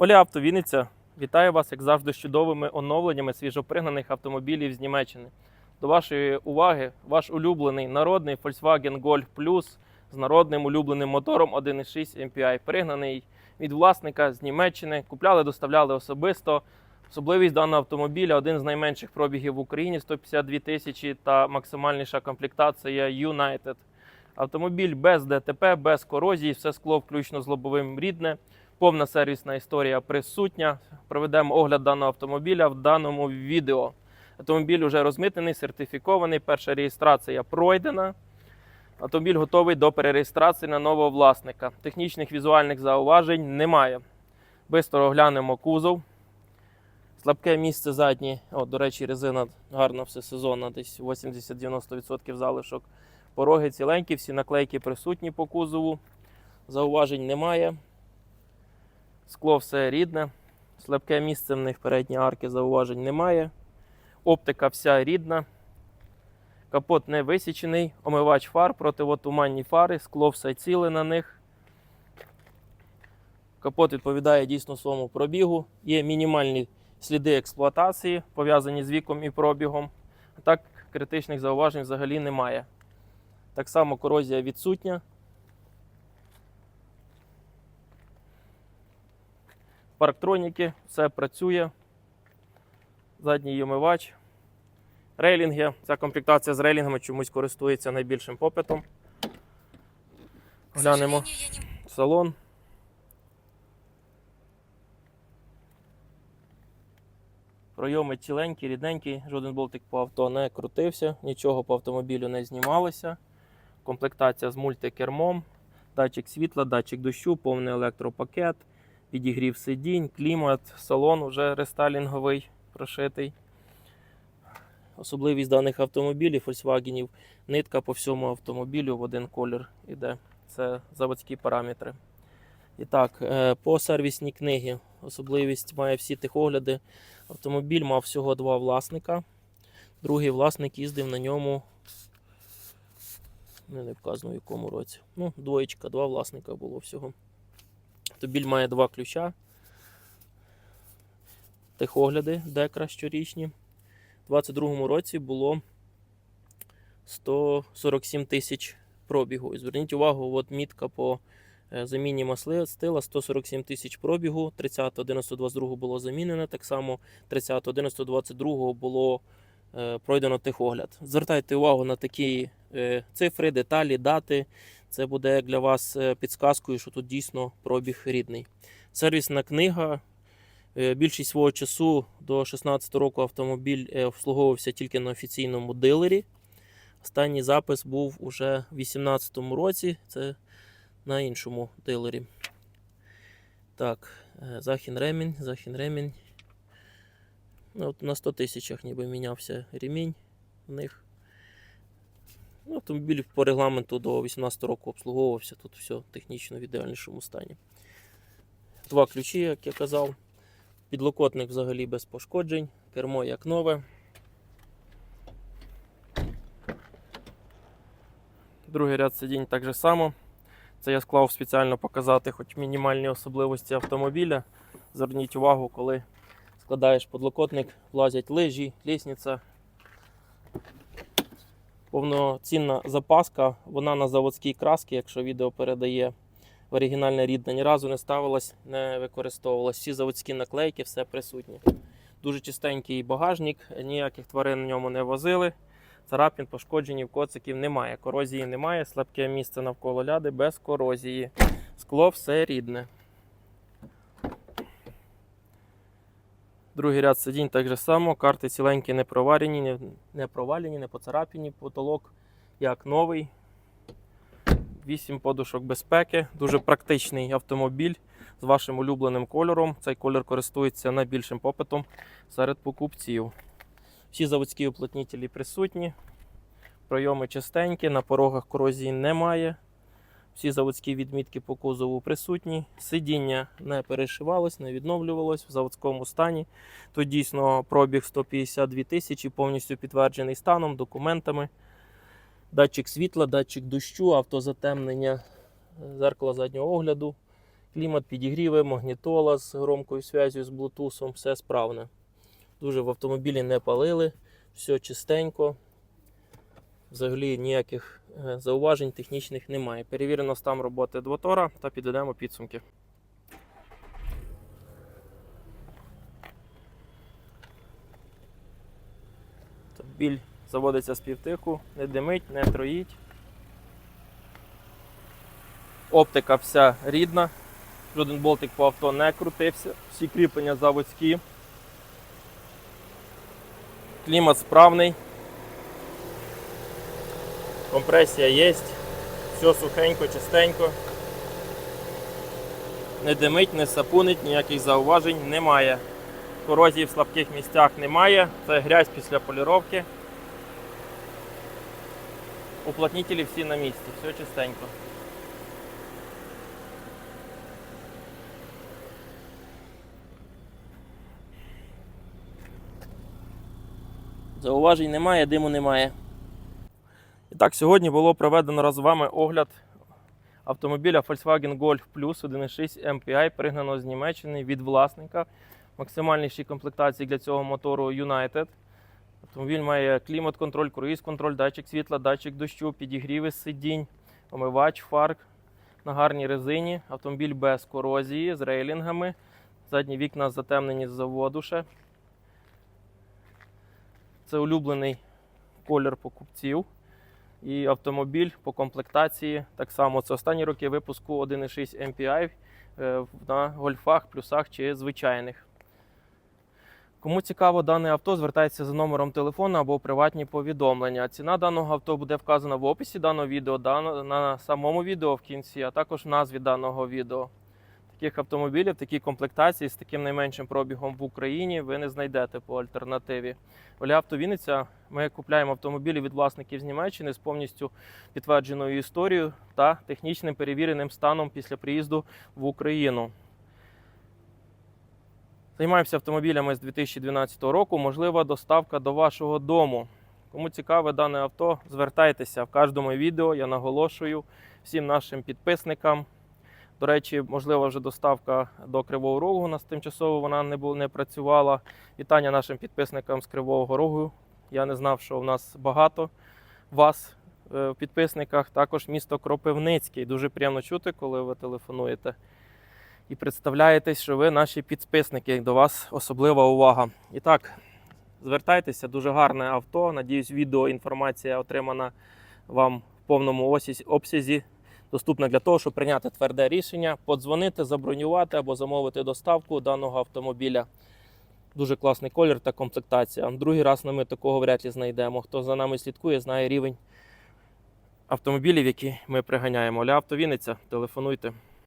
Оля Авто Вінниця вітаю вас, як завжди, з чудовими оновленнями свіжопригнаних автомобілів з Німеччини. До вашої уваги ваш улюблений народний Volkswagen Golf Plus з народним улюбленим мотором 1.6 MPI, пригнаний від власника з Німеччини. Купляли, доставляли особисто. Особливість даного автомобіля один з найменших пробігів в Україні 152 тисячі та максимальніша комплектація United. Автомобіль без ДТП, без корозії, все скло включно з лобовим рідне. Повна сервісна історія присутня. Проведемо огляд даного автомобіля в даному відео. Автомобіль вже розмитнений, сертифікований. Перша реєстрація пройдена. Автомобіль готовий до перереєстрації на нового власника. Технічних візуальних зауважень немає. Бистро оглянемо кузов. Слабке місце заднє. О, до речі, резина гарна всесезонна, десь 80-90% залишок. Пороги ціленькі, всі наклейки присутні по кузову. Зауважень немає. Скло все рідне. Слабке місце в них передні арки зауважень немає. Оптика вся рідна. Капот не висічений, омивач фар, противотуманні фари, скло все ціле на них. Капот відповідає дійсно своєму пробігу. Є мінімальні сліди експлуатації, пов'язані з віком і пробігом. Так критичних зауважень взагалі немає. Так само корозія відсутня. Парктроніки, все працює. Задній омивач. Рейлінги. Ця комплектація з рейлінгами чомусь користується найбільшим попитом. Глянемо салон. Пройоми ціленькі, рідненькі, жоден болтик по авто не крутився, нічого по автомобілю не знімалося. Комплектація з мультикермом, датчик світла, датчик дощу, повний електропакет, підігрів сидінь, клімат, салон вже рестайлінговий, прошитий. Особливість даних автомобілів Volkswagen, нитка по всьому автомобілю в один колір іде. Це заводські параметри. І так, е, по сервісній книгі особливість має всі техогляди. Автомобіль мав всього два власника. Другий власник їздив на ньому. Не, вказано в якому році. Ну, двоєчка, два власника було всього. Автомобіль має два ключа. Техогляди, декра щорічні. У 2022 році було 147 тисяч пробігу. І зверніть увагу, от мітка по е, заміні мастила 147 тисяч пробігу. 30.11.22 було замінено. Так само 30.11.22 було е, пройдено техогляд. Звертайте увагу на такі е, цифри, деталі, дати. Це буде для вас е, підсказкою, що тут дійсно пробіг рідний. Сервісна книга. Е, Більшість свого часу до 16 року автомобіль е, обслуговувався тільки на офіційному дилері. Останній запис був уже в 2018 році. Це на іншому дилері. Так, захін ремінь, захін ремінь. Ну, от на 100 тисячах ніби мінявся ремінь в них. Ну, автомобіль по регламенту до 18 року обслуговувався. Тут все технічно в ідеальнішому стані. Два ключі, як я казав. Підлокотник взагалі без пошкоджень, кермо як нове. Другий ряд сидінь так же само. Це я склав спеціально показати хоч мінімальні особливості автомобіля. Зверніть увагу, коли складаєш подлокотник, влазять лижі, лісниця. Повноцінна запаска, вона на заводській красці, якщо відео передає в оригінальне рідне, ні разу не ставилась, не використовувалась. Всі заводські наклейки, все присутнє. Дуже чистенький багажник, ніяких тварин в ньому не возили. Царапін, пошкоджень, коциків немає. Корозії немає, слабке місце навколо ляди без корозії. Скло все рідне. Другий ряд сидінь так же само. Карти ціленькі не проварені, не, не провалені, не поцарапані. Потолок як новий. 8 подушок безпеки. Дуже практичний автомобіль з вашим улюбленим кольором. Цей колір користується найбільшим попитом серед покупців. Всі заводські уплотнітелі присутні. Пройоми чистенькі, на порогах корозії немає. Всі заводські відмітки по кузову присутні. Сидіння не перешивалось, не відновлювалось в заводському стані. Тут дійсно пробіг 152 тисячі, повністю підтверджений станом, документами. Датчик світла, датчик дощу, автозатемнення, е, зеркало заднього огляду. Клімат підігріви, магнітола з громкою зв'язю з Bluetooth, все справне. Дуже в автомобілі не палили, все чистенько. Взагалі ніяких е, зауважень технічних немає. Перевірено стан роботи двотора та підведемо підсумки. Автомобіль заводиться з півтиху, не димить, не троїть. Оптика вся рідна. Жоден болтик по авто не крутився. Всі кріплення заводські. Клімат справний. Компресія є. Все сухенько, чистенько. Не димить, не сапунить, ніяких зауважень немає. Корозії в слабких місцях немає. Це грязь після поліровки. Уплотнітелі всі на місці, все чистенько. Зауважень немає, диму немає. Так, сьогодні було проведено з вами огляд автомобіля Volkswagen Golf Plus 1.6 MPI, пригнано з Німеччини від власника. Максимальніші комплектації для цього мотору United. Автомобіль має клімат-контроль, круїз-контроль, датчик світла, датчик дощу, підігріви сидінь, омивач, фар на гарній резині. Автомобіль без корозії, з рейлінгами. Задні вікна затемнені з заводу ще. Це улюблений колір покупців. І автомобіль по комплектації так само. Це останні роки випуску 1.6 MPI е, на гольфах, плюсах чи звичайних. Кому цікаво дане авто, звертайтеся за номером телефону або приватні повідомлення. Ціна даного авто буде вказана в описі даного відео, на самому відео в кінці, а також в назві даного відео. Таких автомобілів, такі комплектації з таким найменшим пробігом в Україні ви не знайдете по альтернативі. Оля Авто Вінниця ми купляємо автомобілі від власників з Німеччини з повністю підтвердженою історією та технічним перевіреним станом після приїзду в Україну. Займаємося автомобілями з 2012 року. Можлива доставка до вашого дому. Кому цікаве дане авто, звертайтеся в кожному відео. Я наголошую всім нашим підписникам. До речі, можлива вже доставка до Кривого Рогу. У нас тимчасово вона не була, не працювала. Вітання нашим підписникам з Кривого Рогу. Я не знав, що у нас багато вас е, в підписниках. Також місто Кропивницький. Дуже приємно чути, коли ви телефонуєте. І представляєтесь, що ви наші підписники. До вас особлива увага. І так, звертайтеся, дуже гарне авто. Надіюсь, відео інформація отримана вам в повному обсязі. Доступна для того, щоб прийняти тверде рішення, подзвонити, забронювати або замовити доставку даного автомобіля. Дуже класний колір та комплектація. Другий раз ми такого вряд ли знайдемо. Хто за нами слідкує, знає рівень автомобілів, які ми приганяємо. Ля Автовінниця, телефонуйте.